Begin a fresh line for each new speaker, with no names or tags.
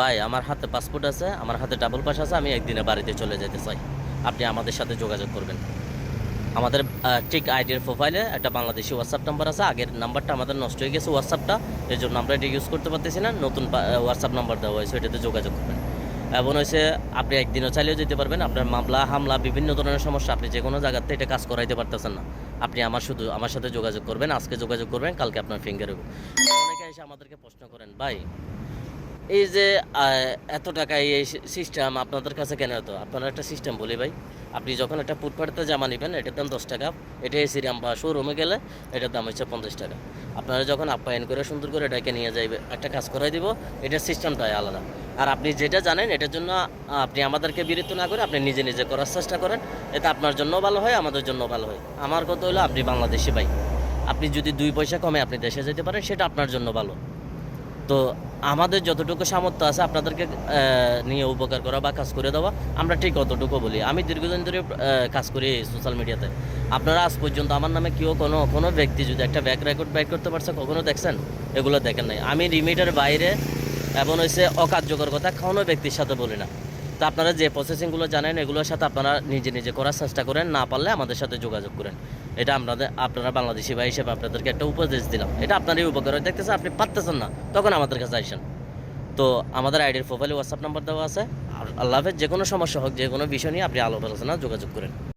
ভাই, আমার হাতে পাসপোর্ট আছে, আমার হাতে ডাবল পাস আছে, আমি একদিনে বাড়িতে চলে যেতে চাই। আপনি আমাদের সাথে যোগাযোগ করবেন। আমাদের ঠিক আইডির প্রোফাইলে একটা বাংলাদেশি হোয়াটসঅ্যাপ নাম্বার আছে, আগের নাম্বারটা আমাদের নষ্ট হয়ে গেছে হোয়াটসঅ্যাপটা এই জন্য আমরা এটা ইউজ করতে পারতেছি না, নতুন হোয়াটসঅ্যাপ নাম্বার দেওয়া হয়েছে এটাতে যোগাযোগ করবেন। এবং হয়েছে আপনি একদিনও চাইলেও যেতে পারবেন, আপনার মামলা, হামলা, বিভিন্ন ধরনের সমস্যা, আপনি যে কোনো জায়গাতে এটা কাজ করাইতে পারতেছেন না। আপনি আমার শুধু, আমার সাথে যোগাযোগ করবেন, আজকে যোগাযোগ করবেন, কালকে আপনার ফিঙ্গার অনেকে এসে আমাদেরকে প্রশ্ন করেন, ভাই এই যে এত টাকা এই সিস্টেম আপনাদের কাছে কেন হতো আপনারা একটা সিস্টেম বলি ভাই। আপনি যখন একটা ফুটপাথে জামা নেবেন, এটার দাম দশ টাকা। এটা এসি রাম বা শোরুমে গেলে এটার দাম হচ্ছে পঞ্চাশ টাকা। আপনারা যখন আপ্যায়ন করে সুন্দর করে এটাকে নিয়ে যাইবে, একটা কাজ করাই দিব, এটার সিস্টেমটাই আলাদা। আর আপনি যেটা জানেন, এটার জন্য আপনি আমাদেরকে বিরত না করে আপনি নিজে নিজে করার চেষ্টা করেন, এতে আপনার জন্য ভালো হয়, আমাদের জন্য ভালো হয়। আমার কথা হলো আপনি বাংলাদেশি ভাই। আপনি যদি দুই পয়সা কমে আপনি দেশে যেতে পারেন, সেটা আপনার জন্য ভালো। তো আমাদের যতটুকু সামর্থ্য আছে আপনাদেরকে নিয়ে উপকার করা বা কাজ করে দেওয়া, আমরা ঠিক অতটুকু বলি। আমি দীর্ঘদিন ধরে কাজ করি সোশ্যাল মিডিয়াতে আপনারা আজ পর্যন্ত আমার নামে কেউ কোনো কোনো ব্যক্তি যদি একটা ব্যাক রেকর্ড ব্যাক করতে পারছে, কখনো দেখছেন? এগুলো দেখেন নাই। আমি লিমিটের বাইরে এবং হচ্ছে অকার্যকর কথা কোনো ব্যক্তির সাথে বলি না। তো আপনারা যে প্রসেসিংগুলো জানেন, এগুলোর সাথে আপনারা নিজে নিজে করার চেষ্টা করেন, না পারলে আমাদের সাথে যোগাযোগ করেন। এটা আপনাদের, আপনারা বাংলাদেশি ভাই হিসেবে আপনাদেরকে একটা উপদেশ দিলাম। এটা আপনারই উপকার দেখতেছে আপনি পারতেছেন না, তখন আমাদের কাছে আইসেন তো আমাদের আইডির প্রোফাইলে হোয়াটসঅ্যাপ নাম্বার দেওয়া আছে। আর আল্লাহ হাফেজ, যে কোনো সমস্যা হোক, যে কোনো বিষয় নিয়ে আপনি আলো আলোচনা, যোগাযোগ করেন।